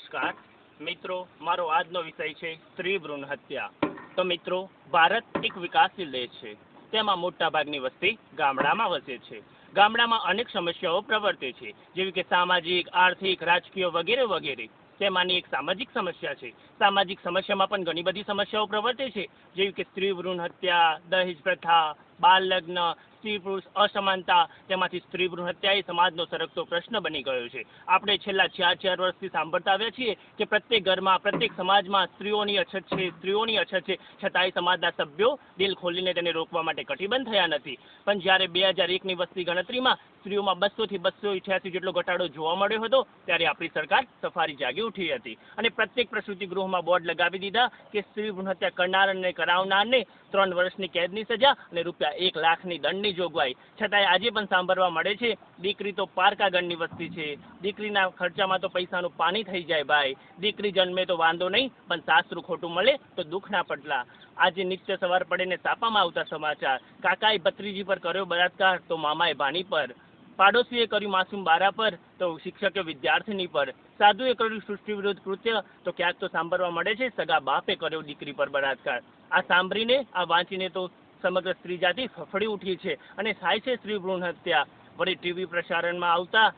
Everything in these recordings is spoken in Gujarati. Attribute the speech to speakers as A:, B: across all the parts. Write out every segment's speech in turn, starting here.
A: નમસ્કાર. મિત્રો, મારો આજનો વિષય છે સ્ત્રી ભ્રૂણ હત્યા. તો મિત્રો, ભારત એક વિકાસશીલ દેશ છે. તેમાં મોટાભાગની વસ્તી ગામડામાં વસે છે. ગામડામાં અનેક સમસ્યાઓ પ્રવર્તે છે. જેવી કે સામાજિક, આર્થિક, રાજકીય વગેરે વગેરે. તેમાંની એક સામાજિક સમસ્યા છે. સામાજિક સમસ્યામાં પણ ઘણી બધી સમસ્યાઓ પ્રવર્તે છે. જેવી કે સ્ત્રી ભ્રૂણ હત્યા, દહેજ પ્રથા બાળ લગ્ન સ્ત્રી પુરુષ અસમાનતા, તેમાંથી સ્ત્રી ભ્રૂણ હત્યા એ સમાજનો સરકતો પ્રશ્ન બની ગયો છે. આપણે છેલ્લા ચાર ચાર વર્ષથી સાંભળતા આવ્યા છીએ કે પ્રત્યેક ઘરમાં, પ્રત્યેક સમાજમાં સ્ત્રીઓની અછત છે, સ્ત્રીઓની અછત છે. છતાંય સમાજના સભ્યો દિલ ખોલીને તેને રોકવા માટે કટિબંધ થયા નથી. પણ જ્યારે બે હજાર એકની વસ્તી ગણતરીમાં સ્ત્રીઓમાં બસોથી બસો અઠ્યાસી જેટલો ઘટાડો જોવા મળ્યો હતો, ત્યારે આપણી સરકાર સફારી જાગી ઉઠી હતી. અને પ્રત્યેક પ્રસૂતિ ગૃહમાં બોર્ડ લગાવી દીધા કે સ્ત્રી ભ્રૂણ હત્યા કરનાર અને કરાવનારને ત્રણ વર્ષની કેદની સજા અને રૂપિયા એક લાખની દંડની જોગવાઈ. છતાંય આજે પણ સાંભળવા મળે છે, દીકરી તો પારકા ગણની વસ્તી છે. દીકરીના ખર્ચામાં તો પૈસાનું પાણી થઈ જાય ભાઈ. દીકરી જન્મે તો વાંધો નહીં, પણ સાસરું ખોટું મળે તો દુઃખના પડલા આજે નિત્ય સવાર પડે ને સાપામાં આવતા સમાચાર. કાકાએ ભત્રીજી પર કર્યો બળાત્કાર, તો મામાએ ભાણી પર. પાડોશીએ કર્યું માસૂમ બારા પર, તો શિક્ષકે વિદ્યાર્થીની પર. સાધુએ કર્યું સૃષ્ટિ વિરુદ્ધ કૃત્ય, તો ક્યાંક તો સાંભળવા મળે છે, સગા બાપે કર્યો દીકરી પર બળાત્કાર. આ સાંભળીને, આ વાંચીને તો સમગ્ર સ્ત્રી જાતિ ફફડી ઉઠી છે અને થાય છે સ્ત્રી ભ્રૂણ હત્યા. વળી ટીવી પ્રસારણમાં આવતા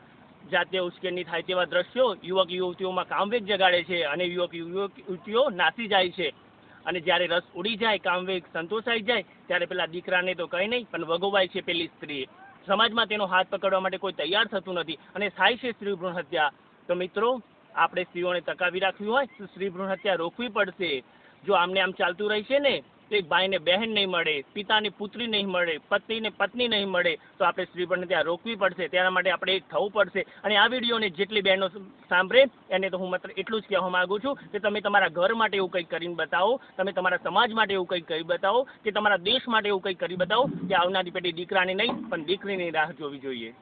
A: જાતે ઉશ્કેરણી થાય તેવા દ્રશ્યો યુવક યુવતીઓમાં કામવેગ જગાડે છે અને યુવક યુવક યુવતીઓ નાસી જાય છે. અને જ્યારે રસ ઉડી જાય, કામવેગ સંતોષાઈ જાય, ત્યારે પેલા દીકરાને તો કંઈ નહીં, પણ વગોવાય છે પેલી સ્ત્રી. સમાજમાં તેનો હાથ પકડવા માટે કોઈ તૈયાર થતું નથી અને થાય છે સ્ત્રી ભ્રૂણ હત્યા. તો મિત્રો, આપણે સ્ત્રીઓને ટકાવી રાખવી હોય, તો સ્ત્રી ભ્રૂણ હત્યા રોકવી પડશે. જો આમને આમ ચાલતું રહેશે ને એક ભાઈને બહેન નહીં મળે, પિતાને પુત્રી નહીં મળે પત્નીને પત્ની નહીં મળે, તો આપણે સ્ત્રી ત્યાં રોકવી પડશે. તેના માટે આપણે એક થવું પડશે. અને આ વિડીયોને જેટલી બહેનો સાંભળે, એને તો હું માત્ર એટલું જ કહેવા માગું છું કે તમે તમારા ઘર માટે એવું કંઈક કરીને બતાવો, તમે તમારા સમાજ માટે એવું કંઈક કરી બતાવો, કે તમારા દેશ માટે એવું કંઈક કરી બતાવો, કે આવનારી પેઢી દીકરાની નહીં, પણ દીકરીની રાહ જોવી જોઈએ.